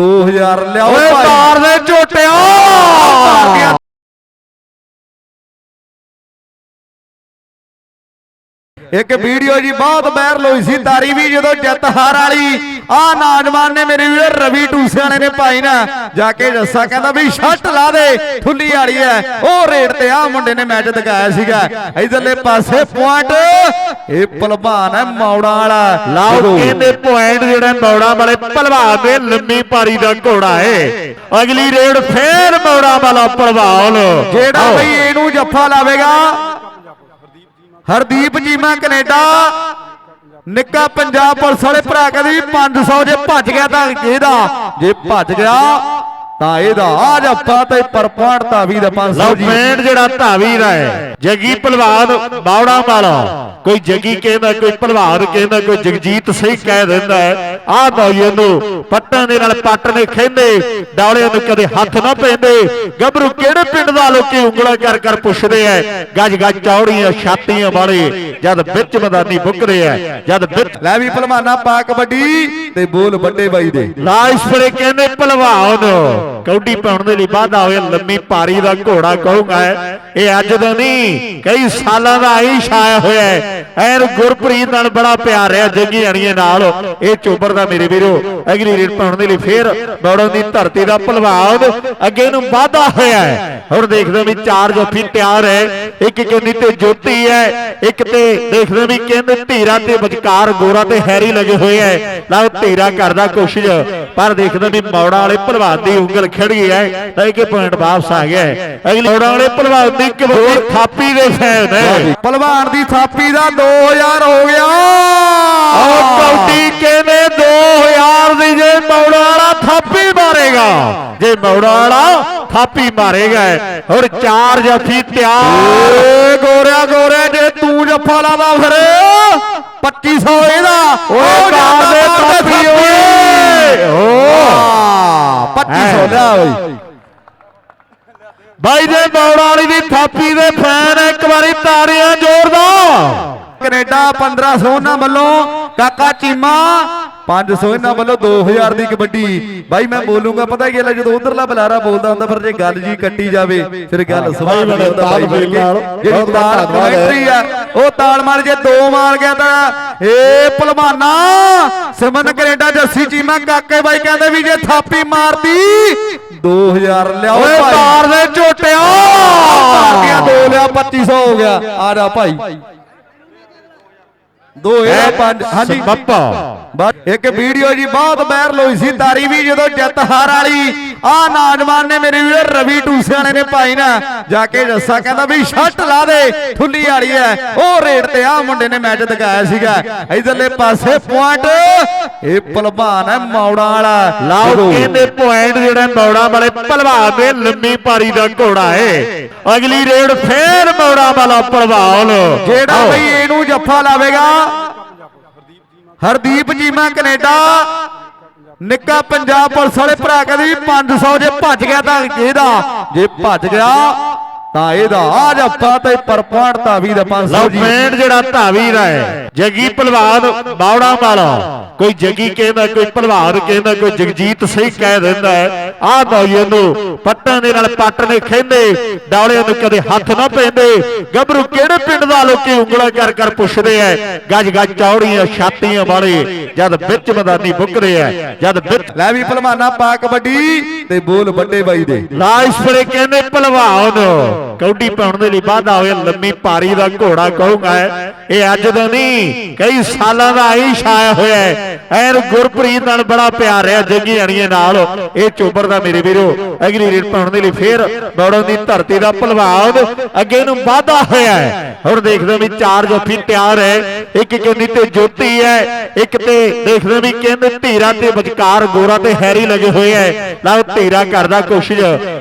2000 ਲਿਆਓ ਓਏ ਮਾਰ ਦੇ ਝੋਟਿਆ ਇੱਕ ਵੀਡੀਓ ਜੀ ਬਹੁਤ ਵਾਇਰਲ ਹੋਈ ਸੀ ਤਾਰੀ ਵੀ ਜਦੋਂ ਜਿੱਤ ਹਾਰ ਵਾਲੀ ਆ ਨੌਜਵਾਨ ਨੇ ਮੇਰੇ ਵੀਰ ਰਵੀ ਟੂਸੇ ਵਾਲੇ ਨੇ ਭਾਈ ਨਾ ਜਾ ਕੇ ਜੱਸਾ ਕਹਿੰਦਾ ਵੀ ਸ਼ੱਟ ਲਾ ਦੇ ਠੁੱਲੀ ਵਾਲੀ ਐ ਉਹ ਰੇਡ ਤੇ ਆ ਮੁੰਡੇ ਨੇ ਮੈਚ ਦਿਖਾਇਆ ਸੀਗਾ ਇਧਰਲੇ ਪਾਸੇ ਪੁਆਇੰਟ ਇਹ ਭਲਵਾਨ ਹੈ ਮੌੜਾਂ ਵਾਲਾ ਲਾਓ। ਕਹਿੰਦੇ ਪੁਆਇੰਟ ਜਿਹੜਾ ਮੌੜਾ ਵਾਲੇ ਭਲਵਾਨ ਦੇ ਲੰਮੀ ਪਾਰੀ ਦਾ ਘੋੜਾ ਏ ਅਗਲੀ ਰੇਡ ਫੇਰ ਮੌੜਾ ਵਾਲਾ ਭਲਵਾਨ ਜਿਹੜਾ। ਬਈ ਇਹਨੂੰ ਜੱਫਾ ਲਾਵੇਗਾ ਹਰਦੀਪ ਜੀਮਾ ਕੈਨੇਡਾ ਨਿੱਕਾ ਪੰਜਾਬ ਪੁਲਿਸ ਵਾਲੇ ਭਰਾ ਕਹਿੰਦੇ ਵੀ 500 ਜੇ ਭੱਜ ਗਿਆ ਤਾਂ ਇਹਦਾ, ਜੇ ਭੱਜ ਗਿਆ ਤਾਂ ਇਹਦਾ ਆ ਜੱਫਾ ਤੇ ਪਰ ਪੁਆਇੰਟ ਤਾਂ ਵੀ ਦਾ 500 ਲਓ ਜੀ। ਫੈਂਡ ਜਿਹੜਾ ਧਾਵੀ ਦਾ ਹੈ ਜਗੀ ਭਲਵਾਨ ਬਾਵੜਾ ਵਾਲਾ। ਕੋਈ ਜਗੀ ਕਹਿੰਦਾ ਕੋਈ ਭਲਵਾਨ ਕਹਿੰਦਾ ਕੋਈ ਜਗਜੀਤ ਸਹੀ ਕਹਿ ਦਿੰਦਾ ਹੈ। ਆਹ ਨੌਜਵਾਨ ਨੂੰ ਪੱਟਾਂ ਦੇ ਨਾਲ ਪੱਟ ਨੇ ਖੇਂਦੇ ਡਾਲਿਆਂ ਨੂੰ ਕਦੇ ਹੱਥ ਨਾ ਪੈਂਦੇ। ਗੱਭਰੂ ਕਿਹੜੇ ਪਿੰਡ ਦਾ ਲੋਕੀ ਉਂਗਲਾਂ ਕਰ ਕਰ ਪੁੱਛਦੇ ਐ। ਗੱਜ ਗੱਜ ਚੌੜੀਆਂ ਛਾਤੀਆਂ ਵਾਲੇ ਜਦ ਵਿੱਚ ਮੈਦਾਨੀ ਬੁੱਕਦੇ ਐ ਜਦ ਵਿੱਚ ਲੈ ਵੀ ਭਲਵਾਨਾ ਪਾ ਕਬੱਡੀ ਤੇ ਬੋਲ ਵੱਡੇ ਬਾਈ ਦੇ। ਲਾਇਸਪੁਰੇ ਕਹਿੰਦੇ ਭਲਵਾਨ। ਕੌਡੀ ਪਾਉਣ ਦੇ ਲਈ ਵਾਧਾ ਹੋਇਆ, ਲੰਮੀ ਪਾਰੀ ਦਾ ਘੋੜਾ ਕਹੂੰਗਾ, ਇਹ ਅੱਜ ਦਾ ਨਹੀਂ, ਕਈ ਸਾਲਾਂ ਦਾ ਆਈ ਛਾਇਆ ਹੋਇਆ ਹੈ। ਐਨ ਗੁਰਪ੍ਰੀਤ ਨਾਲ ਬੜਾ ਪਿਆਰ ਰਿਹਾ ਜੱਗੀ ਅਣੀਏ ਨਾਲ। ਇਹ ਚੋਬਰ ਦਾ ਮੇਰੇ ਵੀਰੋ, ਅਗਲੀ ਰੇਡ ਪਾਉਣ ਦੇ ਲਈ ਫੇਰ ਦੌੜਨ ਦੀ ਧਰਤੀ ਦਾ ਭਲਵਾਨ ਅੱਗੇ ਨੂੰ ਵਾਧਾ ਹੋਇਆ ਹੈ। ਹੁਣ ਦੇਖਦੇ ਵੀ ਚਾਰ ਜੋਫੀ ਤਿਆਰ ਹੈ, ਇੱਕ ਕਹਿੰਦੀ ਤੇ ਜੋਤੀ ਹੈ, ਇੱਕ ਤੇ ਦੇਖਦੇ ਵੀ ਕਹਿੰਦੇ ਧੀਰਾ ਤੇ ਵਿਚਕਾਰ ਗੋਰਾ ਤੇ ਹੈਰੀ ਲੱਗੇ ਹੋਏ ਐ ਲਓ, ਧੀਰਾ ਕਰਦਾ ਕੋਸ਼ਿਸ਼ ਪਰ ਦੇਖਦੇ ਵੀ ਮੌੜਾ ਵਾਲੇ ਭਲਵਾਨ ਦੀ ਉਂਗਲ ਖੜ ਗਈ ਹੈ ਤਾਂ ਇੱਕ ਪੁਆਇੰਟ ਵਾਪਸ ਆ ਗਿਆ ਹੈ। ਅਗਲੀ ਮੌੜਾ ਵਾਲੇ ਭਲਵਾਨ ਦੀ ਕਬੱਡੀ ਥਾਪੀ ਦੇ ਫੈਨ ਹੈ। ਭਲਵਾਨ ਦੀ ਥਾਪੀ ਦਾ 2000 ਹੋ ਗਿਆ। ਆਹ ਕੌਡੀ ਕਹਿੰਦੇ 2000 ਦੀ ਜੇ ਮੌੜਾ ਵਾਲਾ ਥਾਪੀ ਮਾਰੇਗਾ। ਜੇ ਮੌੜਾ ਵਾਲਾ ਥਾਪੀ ਮਾਰੇਗਾ ਹੁਣ ਚਾਰ ਜਫੀ ਤਿਆਰ। ਗੋਰਿਆ ਗੋਰਿਆ ਜੇ ਤੂੰ ਜੱਫਾ ਲਾਦਾ ਫਿਰ। 2500 ਇਹਦਾ। ਓਏ ਮਾਰ ਦੇ ਥਾਪੀ। ਓਏ। ਓ 2500 ਲਿਆ ਬਈ ਬਾਈ ਦੇ ਮੌੜਾ ਵਾਲੀ ਦੀ ਥਾਪੀ ਦੇ ਫੈਨ ਇੱਕ ਵਾਰੀ ਤਾੜੀਆਂ ਜ਼ੋਰਦਾਰ ਕੈਨੇਡਾ 1500 ਇਹਨਾਂ ਵੱਲੋਂ ਕਾਕਾ ਚੀਮਾ 500 ਇਹਨਾਂ ਵੱਲੋਂ 2000 ਦੀ ਕਬੱਡੀ। ਬਾਈ ਮੈਂ ਬੋਲੂੰਗਾ ਪਤਾ ਕੀ ਗੱਲ ਜਦੋਂ ਉਧਰਲਾ ਬੁਲਾਰਾ ਬੋਲਦਾ ਹੁੰਦਾ ਫਿਰ ਜੇ ਗੱਲ ਜੀ ਕੱਟੀ ਜਾਵੇ ਫਿਰ ਗੱਲ ਸਵਾਲ ਬੜਾ ਹੁੰਦਾ ਬਾਈ ਬਣ ਕੇ। ਤਾਲ ਜਿਹੜੀ ਬਹੁਤ ਤਾਲ ਧੰਨਵਾਦ ਹੈ। ਕਮੈਂਟਰੀ ਆ ਉਹ ਤਾਲ ਮਾਰ ਜੇ ਦੋ ਮਾਰ ਗਿਆ ਤਾਂ ਏ ਭਲਵਾਨਾ ਸਿਮਨ ਕੈਨੇਡਾ ਜੱਸੀ ਚੀਮਾ ਕਾਕੇ ਬਾਈ ਕਹਿੰਦੇ ਵੀ ਜੇ ਥਾਪੀ ਮਾਰਦੀ 2000 ਲਿਆਓ ਓਏ ਮਾਰ ਦੇ ਝੋਟਿਆ। ਮਾਰ ਗਿਆ ਦੋ ਲਿਆ 2500 ਹੋ ਗਿਆ। ਆ ਜਾ ਭਾਈ। ਦੋ ਇਹ ਪੰਜ ਹਾਂਜੀ। ਬੱਪਾ ਇੱਕ ਵੀਡੀਓ ਜੀ ਬਹੁਤ ਵਾਇਰਲ ਹੋਈ ਸੀ ਤਾਰੀ ਵੀ ਜਦੋਂ ਜਿੱਤ ਹਾਰ ਵਾਲੀ ਆ ਨੌਜਵਾਨ ਨੇ ਮੇਰੇ ਵੀਰ ਰਵੀ ਟੂਸੇ ਵਾਲੇ ਨੇ ਭਾਈ ਨਾ ਜਾ ਕੇ ਜੱਸਾ ਕਹਿੰਦਾ ਵੀ ਸ਼ੱਟ ਲਾ ਦੇ ਠੁੱਲੀ ਵਾਲੀ ਐ ਉਹ ਰੇਡ ਤੇ ਆ ਮੁੰਡੇ ਨੇ ਮੈਚ ਦਿਖਾਇਆ ਸੀਗਾ ਇਧਰਲੇ ਪਾਸੇ ਪੁਆਇੰਟ ਇਹ ਭਲਵਾਨ ਹੈ ਮੌੜਾਂ ਵਾਲਾ ਲਾਓ। ਕਹਿੰਦੇ ਪੁਆਇੰਟ ਜਿਹੜਾ ਮੌੜਾ ਵਾਲੇ ਭਲਵਾਨ ਦੇ ਲੰਮੀ ਪਾਰੀ ਦਾ ਘੋੜਾ ਏ ਅਗਲੀ ਰੇਡ ਫੇਰ ਮੌੜਾ ਵਾਲਾ ਭਲਵਾਨ ਜਿਹੜਾ। ਬਈ ਇਹਨੂੰ ਜੱਫਾ ਲਾਵੇਗਾ ਹਰਦੀਪ ਜੀਮਾ ਕੈਨੇਡਾ ਨਿੱਕਾ ਪੰਜਾਬ ਪੁਲਿਸ ਵਾਲੇ ਭਰਾ ਕਹਿੰਦੇ ਵੀ 500 ਜੇ ਭੱਜ ਗਿਆ ਤਾਂ ਇਹਦਾ, ਜੇ ਭੱਜ ਗਿਆ ਤਾਂ ਇਹਦਾ ਆ ਜੱਫਾ ਤੇ ਪਰ ਪੁਆਇੰਟ ਤਾਂ ਵੀ ਦਾ 500 ਲਓ ਜੀ। ਫੈਂਡ ਜਿਹੜਾ ਧਾਵੀ ਦਾ ਹੈ ਜਗੀ ਭਲਵਾਨ ਬਾਵੜਾ ਵਾਲਾ। ਕੋਈ ਜਗੀ ਕਹਿੰਦਾ ਕੋਈ ਭਲਵਾਨ ਕਹਿੰਦਾ ਕੋਈ ਜਗਜੀਤ ਸਹੀ ਕਹਿ ਦਿੰਦਾ ਹੈ। ਆਹ ਨੌਜਵਾਨ ਨੂੰ ਪੱਟਾਂ ਦੇ ਨਾਲ ਪੱਟ ਨੇ ਖੇਂਦੇ ਡਾਲਿਆਂ ਨੂੰ ਕਦੇ ਹੱਥ ਨਾ ਪੈਂਦੇ। ਗੱਭਰੂ ਕਿਹੜੇ ਪਿੰਡ ਦਾ ਲੋਕੀ ਉਂਗਲਾਂ ਕਰ ਕਰ ਪੁੱਛਦੇ ਐ। ਗੱਜ ਗੱਜ ਚੌੜੀਆਂ ਛਾਤੀਆਂ ਵਾਲੇ ਜਦ ਵਿੱਚ ਮੈਦਾਨੀ ਬੁੱਕਦੇ ਐ ਜਦ ਵਿੱਚ ਲੈ ਵੀ ਭਲਵਾਨਾ ਪਾ ਕਬੱਡੀ ਤੇ ਬੋਲ ਵੱਡੇ ਬਾਈ ਦੇ। ਲਾਇਸਪੁਰੇ ਕਹਿੰਦੇ ਭਲਵਾਨ। Oh. ਕੌਡੀ ਪਾਉਣ ਦੇ ਲਈ ਵਾਧਾ ਹੋਇਆ। ਲੰਮੀ ਪਾਰੀ ਦਾ ਘੋੜਾ ਕਹੂੰਗਾ, ਇਹ ਅੱਜ ਦਾ ਨਹੀਂ, ਕਈ ਸਾਲਾਂ ਦਾ ਆਈ ਛਾਇਆ ਹੋਇਆ ਐਨ ਗੁਰਪ੍ਰੀਤ ਨਾਲ ਬੜਾ ਪਿਆਰ ਰਿਹਾ, ਜੱਗੀ ਅਣੀਏ ਨਾਲ। ਇਹ ਚੋਬਰ ਦਾ ਮੇਰੇ ਵੀਰੋ, ਅਗਲੀ ਰੇਡ ਪਾਉਣ ਦੇ ਲਈ ਫੇਰ ਦੌੜਨ ਦੀ ਧਰਤੀ ਦਾ ਭਲਵਾਨ ਅੱਗੇ ਨੂੰ ਵਾਧਾ ਹੋਇਆ ਹੁਣ ਦੇਖਦੇ ਵੀ ਚਾਰ ਜੋਫੀ ਤਿਆਰ ਹੈ। ਇੱਕ ਕਹਿੰਦੀ ਤੇ ਜੋਤੀ ਹੈ, ਇੱਕ ਤੇ ਦੇਖਦੇ ਵੀ ਕਹਿੰਦੇ ਧੀਰਾ ਤੇ ਵਿਚਕਾਰ ਗੋਰਾ ਤੇ ਹੈਰੀ ਲੱਗੇ ਹੋਏ ਐ ਲਓ, ਧੀਰਾ ਕਰਦਾ ਕੋਸ਼ਿਸ਼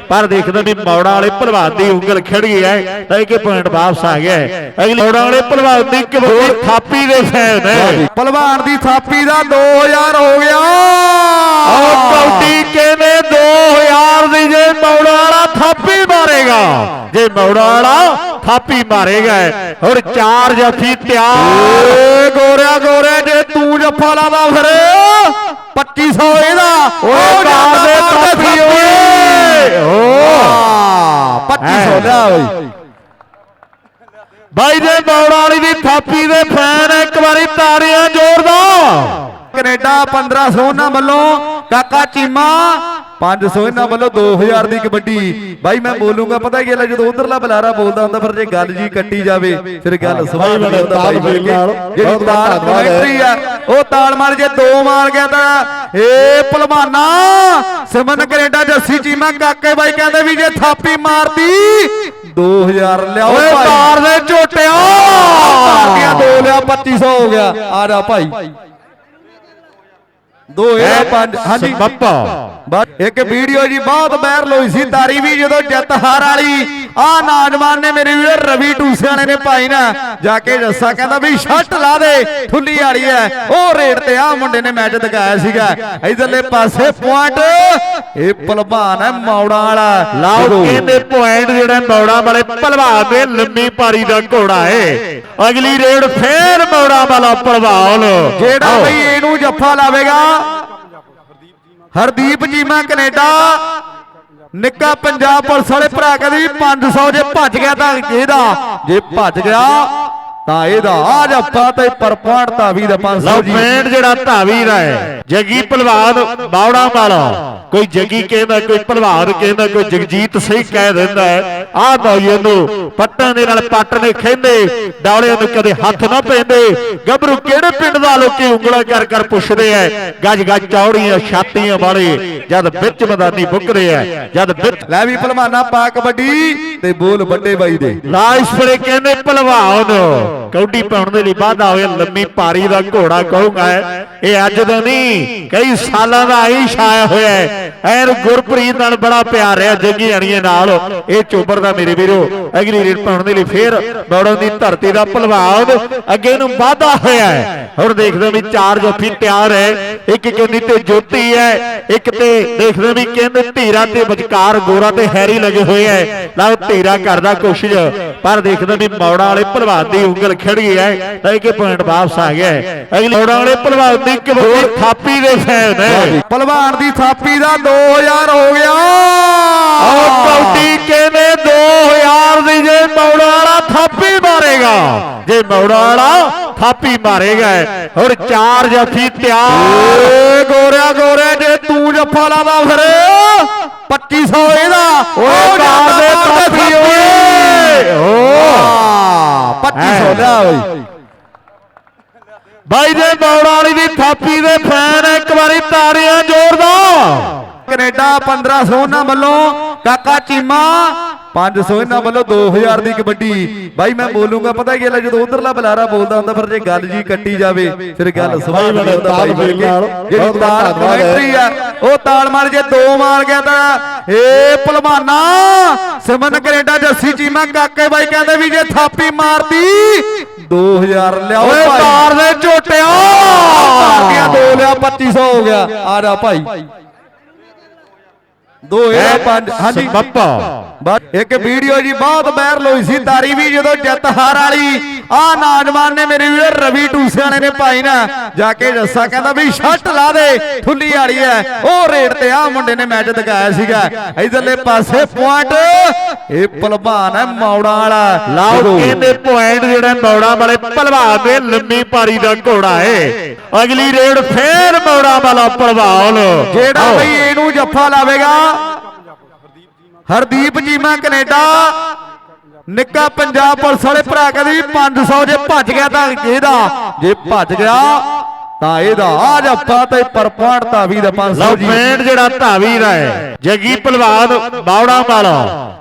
ਪਰ ਦੇਖਦੇ ਵੀ ਮੌੜਾ ਵਾਲੇ ਭਲਵਾਨ ਦੀ ਉਂਗਲ ਖੜ ਗਈ ਹੈ ਤਾਂ ਇੱਕ ਪੁਆਇੰਟ ਵਾਪਸ ਆ ਗਿਆ ਹੈ। ਅਗਲੀ ਮੌੜਾ ਵਾਲੇ ਭਲਵਾਨ ਦੀ ਕਬੱਡੀ ਥਾਪੀ ਦੇ ਫੈਨ ਹੈ ਭਲਵਾਨ ਦੀ ਥਾਪੀ ਦਾ 2000 ਹੋ ਗਿਆ। ਆਹ ਕੌਡੀ ਕਹਿੰਦੇ 2000 ਦੀ ਜੇ ਮੌੜਾ ਵਾਲਾ ਥਾਪੀ ਮਾਰੇਗਾ? ਜੇ ਮੌੜਾ ਵਾਲਾ ਥਾਪੀ ਮਾਰੇਗਾ ਹੁਣ ਚਾਰ ਜਫੀ ਤਿਆਰ। ਗੋਰਿਆ ਗੋਰਿਆ ਜੇ ਤੂੰ ਜੱਫਾ ਲਾਦਾ ਫਿਰ। 2500 ਇਹਦਾ। ਓਏ ਉਹ ਕਾਰ ਦੇ ਜਾਂਦਾ ਥਾਪੀ। ਓਏ। ਓ 2500 ਲਿਆ ਓਏ ਬਾਈ ਦੇ ਮੌੜਾ ਵਾਲੀ ਦੀ ਥਾਪੀ ਦੇ ਫੈਨ, ਇੱਕ ਵਾਰੀ ਤਾੜੀਆਂ ਜ਼ੋਰਦਾਰ ਕੈਨੇਡਾ 1500 ਇਹਨਾਂ ਵੱਲੋਂ ਕਾਕਾ ਚੀਮਾ 500 ਇਹਨਾਂ ਵੱਲੋਂ 2000 ਦੀ ਕਬੱਡੀ। ਬਾਈ ਮੈਂ ਬੋਲੂੰਗਾ ਪਤਾ ਕੀ ਹੈ, ਜਦੋਂ ਉਧਰਲਾ ਬੁਲਾਰਾ ਬੋਲਦਾ ਹੁੰਦਾ ਫਿਰ ਜੇ ਗੱਲ ਜੀ ਕੱਟੀ ਜਾਵੇ ਫਿਰ ਗੱਲ ਬਾਈ ਨਹੀਂ ਹੁੰਦਾ ਬਾਈ। ਨਾਲ ਜਿਹੜੀ ਤਾਲ। ਕਮੈਂਟਰੀ ਆ ਉਹ ਤਾਲ ਮਾਰ ਜੇ ਦੋ ਮਾਰ ਗਿਆ ਤਾਂ ਏ ਭਲਵਾਨਾ ਸਿਮਨ ਕੈਨੇਡਾ ਜੱਸੀ ਚੀਮਾ ਕਾਕੇ ਬਾਈ ਕਹਿੰਦੇ ਵੀ ਜੇ ਥਾਪੀ ਮਾਰਦੀ 2000 ਲਿਆਓ ਓਏ ਤਾਰ ਦੇ ਝੋਟਿਆ ਮਾਰਦੀਆਂ ਦੋ ਲਿਆ 2500 ਹੋ ਗਿਆ। ਆ ਜਾ ਭਾਈ। ਦੋ ਇਹ ਪੰਜ ਹਾਂਜੀ। ਬੱਪਾ। ਬਸ ਇੱਕ ਵੀਡੀਓ ਜੀ ਬਹੁਤ ਵਾਇਰਲ ਹੋਈ ਸੀ ਤਾਰੀ ਵੀ ਜਦੋਂ ਜਿੱਤ ਹਾਰ ਵਾਲੀ। ਆ ਨੌਜਵਾਨ ਨੇ ਮੇਰੇ ਵੀਰ ਰਵੀ ਟੂਸੇ ਵਾਲੇ ਨੇ ਪਾਈ ਨਾ ਜਾ ਕੇ ਜੱਸਾ ਕਹਿੰਦਾ ਵੀ ਸ਼ੱਟ ਲਾ ਦੇ ਠੁੱਲੀ ਵਾਲੀ ਐ। ਉਹ ਰੇਡ ਤੇ ਆ ਮੁੰਡੇ ਨੇ ਮੈਚ ਦਿਖਾਇਆ ਸੀਗਾ। ਇਧਰਲੇ ਪਾਸੇ ਪੁਆਇੰਟ ਇਹ ਭਲਵਾਨ ਹੈ ਮੌੜਾਂ ਵਾਲਾ। ਲਾਓ ਕਹਿੰਦੇ ਪੁਆਇੰਟ ਜਿਹੜਾ ਮੌੜਾ ਵਾਲੇ ਭਲਵਾਨ ਦੇ ਲੰਮੀ ਪਾਰੀ ਦਾ ਘੋੜਾ ਏ। ਅਗਲੀ ਰੇਡ ਫੇਰ ਮੌੜਾ ਵਾਲਾ ਭਲਵਾਨ। ਜਿਹੜਾ। ਬਈ ਜੱਫਾ ਲਾਵੇਗਾ। ਹਰਦੀਪ ਜੀਮਾ ਕੈਨੇਡਾ। ਨਿੱਕਾ ਪੰਜਾਬ ਪੁਲਿਸ ਵਾਲੇ ਭਰਾ ਕਹਿੰਦੇ ਵੀ 500 ਜੇ ਭੱਜ ਗਿਆ ਤਾਂ ਇਹਦਾ, ਜੇ ਭੱਜ ਗਿਆ ਤਾਂ ਇਹਦਾ ਆ ਜੱਫਾ ਤੇ ਪਰਪਾਣ ਧਾਵੀ ਦਾ 500 ਲਓ ਜੀ। ਫੈਂਡ ਜਿਹੜਾ ਧਾਵੀ ਦਾ ਹੈ ਜੱਗੀ ਭਲਵਾਨ ਬਾਵੜਾ ਵਾਲਾ। ਕੋਈ ਜੱਗੀ ਕਹਿੰਦਾ ਕੋਈ ਭਲਵਾਨ ਕਹਿੰਦਾ ਕੋਈ ਜਗਜੀਤ ਸਿੰਘ ਕਹਿ ਦਿੰਦਾ ਹੈ। ਆਹ ਨੌਜਵਾਨ ਨੂੰ ਪੱਟਾਂ ਦੇ ਨਾਲ ਪੱਟ ਨੇ ਖੇਂਦੇ ਡਾਲਿਆਂ ਨੂੰ ਕਦੇ ਹੱਥ ਨਾ ਪੈਂਦੇ। ਗੱਭਰੂ ਕਿਹੜੇ ਪਿੰਡ ਦਾ ਲੋਕੀ ਉਂਗਲਾਂ ਕਰ ਕਰ ਪੁੱਛਦੇ ਐ? ਗੱਜ ਗੱਜ ਚੌੜੀਆਂ ਛਾਤੀਆਂ ਵਾਲੇ ਜਦ ਵਿੱਚ ਮੈਦਾਨੀ ਬੁੱਕਦੇ ਐ ਜਦ ਵਿੱਚ ਲੈ ਵੀ ਭਲਵਾਨਾ ਪਾ ਕਬੱਡੀ ਤੇ ਬੋਲ ਵੱਡੇ ਬਾਈ ਦੇ। ਲਾਇਸਪੁਰੇ ਕਹਿੰਦੇ ਭਲਵਾਨ। ਕੌਡੀ ਪਾਉਣ ਦੇ ਲਈ ਵਾਧਾ ਹੋਇਆ, ਲੰਮੀ ਪਾਰੀ ਦਾ ਘੋੜਾ ਕਹੂੰਗਾ, ਇਹ ਅੱਜ ਦਾ ਨਹੀਂ, ਕਈ ਸਾਲਾਂ ਦਾ ਆਈ ਛਾਇਆ ਹੋਇਆ ਹੈ। ਐਨ ਗੁਰਪ੍ਰੀਤ ਨਾਲ ਬੜਾ ਪਿਆਰ ਰਿਹਾ, ਜੱਗੀ ਅਣੀਏ ਨਾਲ। ਇਹ ਚੋਬਰ ਦਾ ਮੇਰੇ ਵੀਰੋ ਅਗਲੀ ਰੇਡ ਪਾਉਣ ਦੇ ਲਈ ਫੇਰ ਬੌੜੋਂ ਦੀ ਧਰਤੀ ਦਾ ਭਲਵਾਨ ਅੱਗੇ ਨੂੰ ਵਾਧਾ ਹੋਇਆ ਹੈ। ਹੁਣ ਦੇਖਦੇ ਵੀ ਚਾਰ ਜੋਫੀ ਤਿਆਰ ਹੈ। ਇੱਕ ਕਹਿੰਦੀ ਤੇ ਜੋਤੀ ਹੈ, ਇੱਕ ਤੇ ਦੇਖਦੇ ਵੀ ਕਹਿੰਦੇ ਧੀਰਾ ਤੇ ਵਿਚਕਾਰ ਗੋਰਾ ਤੇ ਹੈਰੀ ਲੱਗੇ ਹੋਏ ਹੈ। ਲਓ, ਧੀਰਾ ਕਰਦਾ ਕੋਸ਼ਿਸ਼ ਪਰ ਦੇਖਦੇ ਵੀ ਮੌੜਾ ਵਾਲੇ ਭਲਵਾਨ ਦੀ ਉਂਗਲ ਖੜ ਗਈ ਹੈ ਤਾਂ ਇੱਕ ਪੁਆਇੰਟ ਵਾਪਸ ਆ ਗਿਆ ਹੈ। ਅਗਲੀ ਮੌੜਾ ਵਾਲੇ ਭਲਵਾਨ ਦੀ ਕਬੋਰ ਥਾਪੀ ਦੇ ਫੈਨ ਹੈ ਭਲਵਾਨ ਦੀ ਥਾਪੀ ਦਾ 2000 ਹੋ ਗਿਆ। ਆਓ ਕੌਡੀ ਕਹਿੰਦੇ 2000 ਦੀ ਜੇ ਮੌੜਾ ਵਾਲਾ ਥਾਪੀ ਮਾਰੇਗਾ? ਜੇ ਮੌੜਾ ਵਾਲਾ ਥਾਪੀ ਮਾਰੇਗਾ ਹੁਣ ਚਾਰ ਜੱਫੀ ਤਿਆਰ। ਗੋਰਿਆ ਗੋਰਿਆ ਜੇ ਤੂੰ ਜੱਫਾ ਲਾਦਾ ਫਿਰ 2500 ਇਹਦਾ। ਓਏ ਕਾਰ ਦੇ ਥਾਪੀ ਓਏ ਓ ਆ 2500 ਲਿਆ ਓਏ ਬਾਈ ਦੇ ਮੌੜਾ ਵਾਲੀ ਦੀ ਥਾਪੀ ਦੇ ਫੈਨ ਇੱਕ ਵਾਰੀ ਤਾੜੀਆਂ ਜ਼ੋਰਦਾਰ। ਕੈਨੇਡਾ 1500 ਇਹਨਾਂ ਵੱਲੋਂ ਕਾਕਾ ਚੀਮਾ 500 ਇਹਨਾਂ ਵੱਲੋਂ 2000 ਦੀ ਕਬੱਡੀ। ਬਾਈ ਮੈਂ ਬੋਲੂੰਗਾ ਪਤਾ ਕੀ ਗੱਲ ਜਦੋਂ ਉਧਰਲਾ ਬੁਲਾਰਾ ਬੋਲਦਾ ਹੁੰਦਾ ਫਿਰ ਜੇ ਗੱਲ ਜੀ ਕੱਟੀ ਜਾਵੇ ਫਿਰ ਗੱਲ ਸਵਾਲ ਹੁੰਦਾ ਬਾਈ ਬਣ ਕੇ ਜਿਹੜੀ ਤਾਲ। ਕਮੈਂਟਰੀ ਆ ਉਹ ਤਾਲ ਮਾਰ ਜੇ ਦੋ ਮਾਰ ਗਿਆ ਤਾਂ ਏ ਭਲਵਾਨਾ ਸਿਮਨ ਕੈਨੇਡਾ ਜੱਸੀ ਚੀਮਾ ਕਾਕੇ ਬਾਈ ਕਹਿੰਦੇ ਵੀ ਜੇ ਥਾਪੀ ਮਾਰਦੀ 2000 ਲਿਆਓ ਓਏ ਤਾਰ ਦੇ ਝੋਟਿਆ। ਮਾਰਦੀਆਂ ਦੋ ਲਿਆ 2500 ਹੋ ਗਿਆ। ਆ ਜਾ ਭਾਈ। ਦੋ ਇਹ ਪੰਜ ਹਾਂਜੀ। ਬੱਪਾ ਇੱਕ ਵੀਡੀਓ ਜੀ ਬਹੁਤ ਵਾਇਰਲ ਹੋਈ ਸੀ ਤਾਰੀ ਵੀ ਜਦੋਂ ਜਿੱਤ ਹਾਰ ਵਾਲੀ। ਆ ਨੌਜਵਾਨ ਨੇ ਮੇਰੇ ਵੀਰ ਰਵੀ ਟੂਸੇ ਵਾਲੇ ਨੇ ਪਾਈ ਨਾ ਜਾ ਕੇ ਜੱਸਾ ਕਹਿੰਦਾ ਵੀ ਸ਼ੱਟ ਲਾ ਦੇ ਠੁੱਲੀ ਵਾਲੀ ਐ। ਉਹ ਰੇਡ ਤੇ ਆ ਮੁੰਡੇ ਨੇ ਮੈਚ ਦਿਖਾਇਆ ਸੀਗਾ। ਇਧਰਲੇ ਪਾਸੇ ਪੁਆਇੰਟ ਇਹ ਭਲਵਾਨ ਹੈ ਮੌੜਾਂ ਵਾਲਾ। ਲਾਓ ਕਹਿੰਦੇ ਪੁਆਇੰਟ ਜਿਹੜਾ ਮੌੜਾ ਵਾਲੇ ਭਲਵਾਨ ਦੇ ਲੰਮੀ ਪਾਰੀ ਦਾ ਘੋੜਾ ਏ। ਅਗਲੀ ਰੇਡ ਫੇਰ ਮੌੜਾ ਵਾਲਾ ਭਲਵਾਨ। ਜਿਹੜਾ। ਬਈ ਇਹਨੂੰ ਜੱਫਾ ਲਾਵੇਗਾ ਹਰਦੀਪ ਜੀਮਾ ਕੈਨੇਡਾ। ਨਿੱਕਾ ਪੰਜਾਬ ਪੁਲਿਸ ਵਾਲੇ ਭਰਾ ਕਹਿੰਦੇ ਵੀ 500 ਜੇ ਭੱਜ ਗਿਆ ਤਾਂ ਇਹਦਾ, ਜੇ ਭੱਜ ਗਿਆ ਤਾਂ ਇਹਦਾ ਆ ਜੱਫਾ ਤੇ ਪਰਪਾਣ ਧਾਵੀ ਦਾ 500 ਲਓ ਜੀ। ਫੈਂਡ ਜਿਹੜਾ ਧਾਵੀ ਦਾ ਹੈ ਜੱਗੀ ਭਲਵਾਨ ਬਾਵੜਾ ਵਾਲਾ।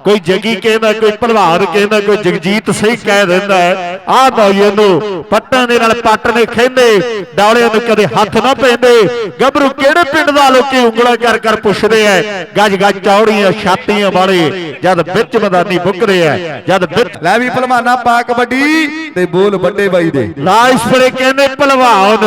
ਕੋਈ ਜੱਗੀ ਕਹਿੰਦਾ ਕੋਈ ਭਲਵਾਨ ਕਹਿੰਦਾ ਕੋਈ ਜਗਜੀਤ ਸਿੰਘ ਕਹਿ ਦਿੰਦਾ ਹੈ। ਆਹ ਨੌਜਵਾਨ ਨੂੰ ਪੱਟਾਂ ਦੇ ਨਾਲ ਪੱਟ ਨੇ ਖੇਂਦੇ ਡਾਲਿਆਂ ਨੂੰ ਕਦੇ ਹੱਥ ਨਾ ਪੈਂਦੇ। ਗੱਭਰੂ ਕਿਹੜੇ ਪਿੰਡ ਦਾ ਲੋਕੀ ਉਂਗਲਾਂ ਕਰ ਕਰ ਪੁੱਛਦੇ ਐ ਗੱਜ ਗੱਜ ਚੌੜੀਆਂ ਛਾਤੀਆਂ ਵਾਲੇ ਜਦ ਵਿੱਚ ਮੈਦਾਨੀ ਬੁੱਕਦੇ ਐ ਜਦ ਵਿੱਚ ਲੈ ਵੀ ਭਲਵਾਨਾ ਪਾ ਕਬੱਡੀ ਤੇ ਬੋਲ ਵੱਡੇ ਬਾਈ ਦੇ। ਲਾਇਸਪੁਰੇ ਕਹਿੰਦੇ ਭਲਵਾਨ।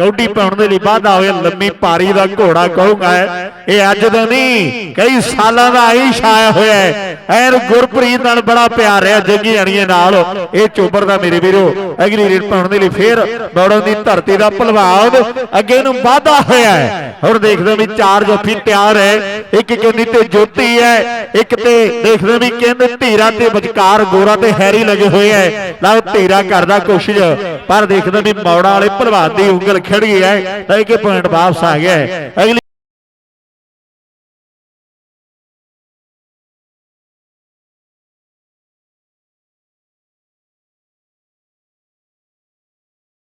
ਕੌਡੀ ਪਾਉਣ ਦੇ ਲਈ ਵਾਧਾ ਹੋਇਆ, ਲੰਮੀ ਪਾਰੀ ਦਾ ਘੋੜਾ ਕਹੂੰਗਾ, ਇਹ ਅੱਜ ਦਾ ਨਹੀਂ, ਕਈ ਸਾਲਾਂ ਦਾ ਹੀ ਛਾਇਆ ਹੋਇਆ ਐਨ ਗੁਰਪ੍ਰੀਤ ਨਾਲ ਬੜਾ ਪਿਆਰ ਰਿਹਾ ਜੱਗੀ ਅਣੀਏ ਨਾਲ। ਇਹ ਚੋਬਰ ਦਾ ਮੇਰੇ ਵੀਰੋ, ਅਗਲੀ ਰੇਡ ਪਾਉਣ ਦੇ ਲਈ ਫੇਰ ਦੌੜਨ ਦੀ ਧਰਤੀ ਦਾ ਭਲਵਾਨ ਅੱਗੇ ਨੂੰ ਵਾਧਾ ਹੋਇਆ ਹੈ। ਹੁਣ ਦੇਖਦੇ ਵੀ ਚਾਰ ਜੋਫੀ ਤਿਆਰ ਹੈ, ਇੱਕ ਕੰਨੀ ਤੇ ਜੋਤੀ ਹੈ, ਇੱਕ ਤੇ ਦੇਖਦੇ ਵੀ ਕਹਿੰਦੇ ਧੀਰਾ ਤੇ ਵਿਚਕਾਰ ਗੋਰਾ ਤੇ ਹੈਰੀ ਲੱਗੇ ਹੋਏ ਹੈ। ਲਓ ਧੀਰਾ ਕਰਦਾ ਕੋਸ਼ਿਸ਼ ਪਰ ਦੇਖਦੇ ਵੀ ਮੌੜਾ ਵਾਲੇ ਭਲਵਾਨ ਦੀ ਉਂਗਲ ਖੜ ਗਿਆ ਹੈ ਤਾਂ ਇੱਕ ਪੁਆਇੰਟ ਵਾਪਸ ਆ ਗਿਆ ਹੈ।